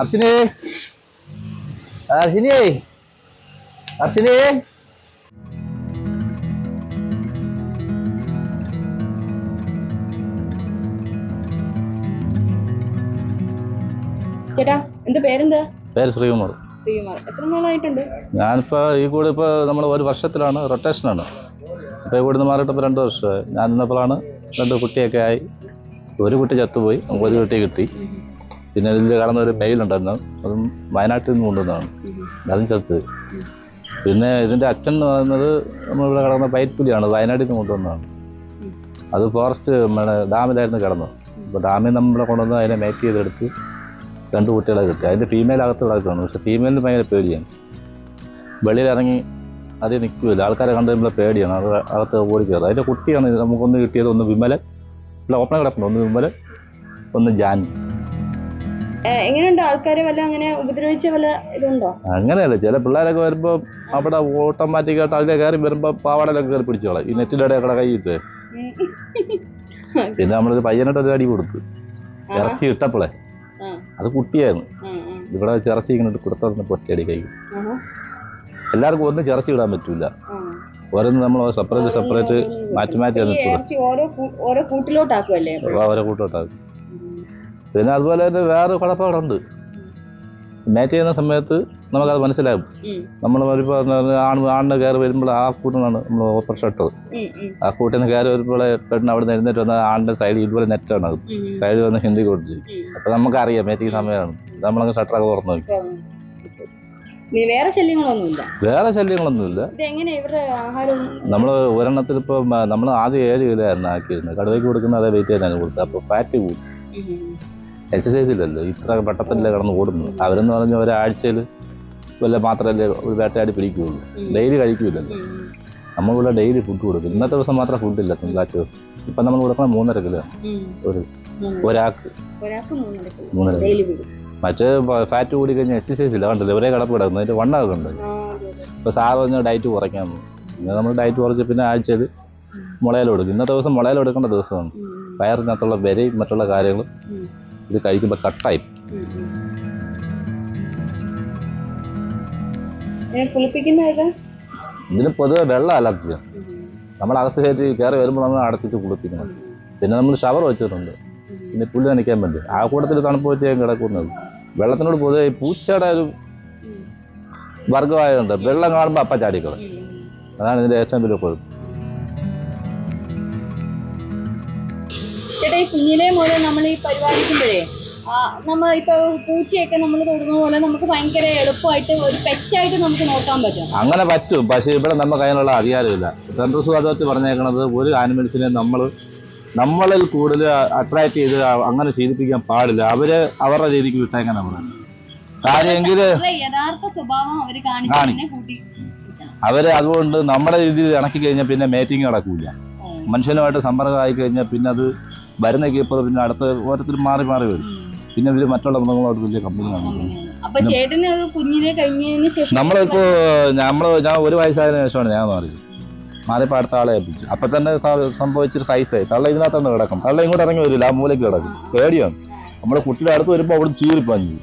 അർശിനി അർശിനി അർശിനി ചേട്ടാ എന്ത് പേരെന്താ? പേര് ശ്രീകുമാർ. ശ്രീകുമാർ. എത്ര നാളായിട്ടുണ്ട്? ഞാനിപ്പോ ഈ കൂടെ ഇപ്പൊ നമ്മൾ ഒരു വർഷത്തിലാണ് റൊട്ടേഷനാണ്. ആണ് ഈ കൂടെ മാറിയിട്ട് ഇപ്പോൾ രണ്ട് വർഷമായി. ഞാൻ നിന്നപ്പോഴാണ് രണ്ട് കുട്ടിയൊക്കെ ആയി. ഒരു കുട്ടി ചത്തുപോയി ഒരു കുട്ടി കിട്ടി. പിന്നെ ഇതിൽ കാണുന്ന ഒരു മെയിലുണ്ടായിരുന്നു അതും വയനാട്ടിൽ നിന്ന് കൊണ്ടുവന്നതാണ്. അതും ചത്ത്. പിന്നെ ഇതിന്റെ അച്ഛൻ എന്ന് പറയുന്നത് നമ്മളിവിടെ കിടന്ന പൈറ്റ്പുലിയാണ് വയനാട്ടിൽ നിന്ന് കൊണ്ടുവന്നതാണ്. അത് ഫോറസ്റ്റ് നമ്മുടെ ഡാമിലായിരുന്നു കിടന്നത്. അപ്പോൾ ഡാമിൽ നമ്മളെ കൊണ്ടുവന്ന് അതിനെ മേക്ക് ചെയ്തെടുത്ത് രണ്ട് കുട്ടികളെ കിട്ടി. അതിന്റെ ഫീമെയിൽ അകത്ത് കിടക്കുകയാണ്. പക്ഷെ ഫീമെയിലിന് ഭയങ്കര പേടിയാണ്. വെളിയിലിറങ്ങി അതിൽ നിൽക്കില്ല ആൾക്കാരെ കണ്ടു കഴിയുമ്പോൾ പേടിയാണ്. അത് അകത്ത് ഓടി കയറും. അതിന്റെ കുട്ടിയാണ് നമുക്കൊന്ന് കിട്ടിയത് ഒന്ന് വിമല ഇല്ല ഓപ്പണ കിടപ്പുണ്ട്. ഒന്ന് വിമലൻ ഒന്ന് ജാൻ എങ്ങനെയുണ്ട്? ആൾക്കാരെ വല്ല അങ്ങനെ ഉപദ്രവിച്ച വല്ല ഇതുണ്ടോ? അങ്ങനെയല്ല. ചില പിള്ളേരൊക്കെ വരുമ്പോ അവിടെ ഓട്ടോമാറ്റിക്കായിട്ട് അതിലെ കയറി വരുമ്പോ പാവാടയിലൊക്കെ കയറി പിടിച്ചോളാം. ഈ നെറ്റിലടെ കൂടെ കൈയിട്ട്. പിന്നെ നമ്മളൊരു പയ്യനായിട്ട് ഒരു അടി കൊടുത്തു. ഇറച്ചി ഇട്ടപ്പോളെ. അത് കുട്ടിയായിരുന്നു. ഇവിടെ വെച്ച് ഇറച്ചി ഇങ്ങനെ കൊടുത്തു പൊറ്റടി കൈ. എല്ലാവർക്കും ഒന്നും ചിറച്ചി ഇടാൻ പറ്റൂല. ഓരോന്ന് നമ്മൾ സെപ്പറേറ്റ് സെപ്പറേറ്റ് മാറ്റി മാറ്റി ഓരോ കൂട്ടിലോട്ടാക്കും ഓരോ കൂട്ടിലോട്ടാക്കുമല്ലേ അവരെ കൂട്ടോട്ടാകും പിന്നെ അതുപോലെ തന്നെ വേറെ കുഴപ്പങ്ങളുണ്ട് മാച്ച് ചെയ്യുന്ന സമയത്ത് നമുക്കത് മനസ്സിലാകും. നമ്മൾ ആണ് ആണിന് കയറി വരുമ്പോൾ ആ കൂട്ടിനാണ് നമ്മൾ ഓപ്പറേഷൻ ഇട്ടത്. ആ കൂട്ടിൽ നിന്ന് കയറി വരുമ്പോൾ പെണ്ണ് അവിടെ നിന്ന് എഴുന്നേറ്റ് വന്ന ആണിന്റെ സൈഡിൽ ഇതുപോലെ നെറ്റാണ് അത് സൈഡിൽ വന്ന് ഹിന്ദി കൊടുത്തു. ഉം. അപ്പോൾ നമുക്കറിയാം ചെയ്യുന്ന സമയമാണ്. നമ്മളങ്ങ് ഷട്ടറൊക്കെ തുറന്നു നോക്കി വേറെ ശല്യങ്ങളൊന്നുമില്ല? വേറെ നമ്മൾ ഒരെണ്ണത്തിൽ ഇപ്പൊ നമ്മൾ ആദ്യം ഏഴ് കിലോ ആയിരുന്നു ആക്കിയിരുന്നത്. കടുവയ്ക്ക് കൊടുക്കുന്ന അതേ വെയിറ്റ് തന്നെയാണ് കൊടുത്തത്. അപ്പൊ ഫാറ്റ് കൂടും. ഉം, എക്സസൈസ് ഇല്ലല്ലോ. ഇത്ര വട്ടത്തിലല്ലേ കിടന്ന് ഓടുന്നത്? അവരെന്ന് പറഞ്ഞ ഒരാഴ്ചയിൽ വല്ല മാത്രമല്ലേ ഒരു വേട്ടയാടി പിടിക്കുകയുള്ളൂ. ഡെയിലി കഴിക്കില്ലല്ലോ. നമ്മൾ നമ്മളിവിടെ ഡെയിലി ഫുഡ് കൊടുക്കും. ഇന്നത്തെ ദിവസം മാത്രം ഫുഡില്ല തിങ്കളാഴ്ച ദിവസം. ഇപ്പം നമ്മൾ കൊടുക്കണം മൂന്നര കിലോ. ഒരു. ഒരാൾക്ക്. മൂന്നര കിലോ. മറ്റേ ഫാറ്റ് കൂടി കഴിഞ്ഞാൽ എക്സസൈസ് ഇല്ല. കണ്ടല്ലോ? ഒരേ കിടപ്പ് കിടക്കുന്നു. അതിന്റെ വണ്ണമൊക്കെ ഉണ്ട് ഇപ്പോൾ സാറ് പറഞ്ഞ ഡയറ്റ് കുറയ്ക്കാൻ പിന്നെ നമ്മൾ ഡയറ്റ് കുറച്ച് പിന്നെ ആഴ്ചയിൽ മുളയിൽ കൊടുക്കും. ഇന്നത്തെ ദിവസം മുളയിൽ എടുക്കേണ്ട ദിവസമാണ്. വയറിനകത്തുള്ള വിലയും മറ്റുള്ള കാര്യങ്ങളും ഇത് കഴിക്കുമ്പോൾ കട്ടായി. ഇതിന് പൊതുവെ വെള്ളം അലർജിയാണ് നമ്മൾ അകത്ത് കയറ്റി കയറി വരുമ്പോൾ നമ്മൾ അടച്ചിട്ട് കുളിപ്പിക്കണം. പിന്നെ നമ്മൾ ഷവർ വെച്ചിട്ടുണ്ട്. പിന്നെ പുല്ല് നനയ്ക്കാൻ വേണ്ടി. ആ കൂടത്തിൽ തണുപ്പ് വെച്ച് ഞാൻ കിടക്കുന്നത്. വെള്ളത്തിനോട് പൊതുവെ ഈ പൂച്ചയുടെ ഒരു വർഗമായതുകൊണ്ട് വെള്ളം കാണുമ്പോൾ അപ്പ ചാടിക്കളും. അതാണ് ഇതിന്റെ ഏറ്റവും വലിയ കുഴപ്പം. ചേട്ടാ ഈ കുഞ്ഞിലെ മുതൽ നമ്മൾ ഈ പരിപാലിക്കുമ്പോഴേ നമ്മൾ ഇപ്പൊ പൂച്ചയൊക്കെ നമ്മൾ തൊടുന്ന പോലെ നമുക്ക് ഭയങ്കര എളുപ്പമായിട്ട് ഒരു പെറ്റായിട്ട് നമുക്ക് നോക്കാൻ പറ്റും. അങ്ങനെ പറ്റും. പക്ഷേ ഇവിടെ നമുക്ക് അതിനുള്ള അധികാരമില്ല. സെൻട്രൽ സ്വാതന്ത്ര്യം പറഞ്ഞേക്കണത് ഒരു ആനിമൽസിനെ നമ്മൾ നമ്മളിൽ കൂടുതൽ അട്രാക്ട് ചെയ്ത് അങ്ങനെ ശീലിപ്പിക്കാൻ പാടില്ല. അവർ അവരുടെ രീതിക്ക് വിട്ടേക്കാൻ നമ്മൾ കാര്യമെങ്കിൽ യഥാർത്ഥ സ്വഭാവം. അവർ അതുകൊണ്ട് നമ്മുടെ രീതിയിൽ ഇണക്കി കഴിഞ്ഞാൽ പിന്നെ മേറ്റിംഗ് നടക്കൂല. മനുഷ്യനുമായിട്ട് സമ്പർക്കമായി കഴിഞ്ഞാൽ പിന്നെ അത് വരുന്ന കീപ്പർ പിന്നെ അടുത്ത ഓരോരുത്തർ മാറി മാറി വരും. പിന്നെ ഇവർ മറ്റുള്ള മൃഗങ്ങളോട് വലിയ കമ്പനി കാണിക്കും. അപ്പൊ ചേട്ടന് കുഞ്ഞിനെ കഴിഞ്ഞതിന് ശേഷം നമ്മളിപ്പോ നമ്മൾ ഞാൻ ഒരു വയസ്സായതിനു ശേഷമാണ് ഞാൻ മാറിയത്. മാറിയപ്പോൾ അടുത്ത ആളെ ഏൽപ്പിച്ചു. അപ്പൊ തന്നെ സംഭവിച്ചൊരു സൈസായി തള്ള ഇതിനകത്ത് തന്നെ കിടക്കും. തള്ള ഇങ്ങോട്ട് ഇറങ്ങി വരില്ല. ആ മൂലയ്ക്ക് കിടക്കും. പേടിയാണ്. നമ്മുടെ കുട്ടിയുടെ അടുത്ത് വരുമ്പോൾ അവിടെ ചീറിപ്പാഞ്ഞു.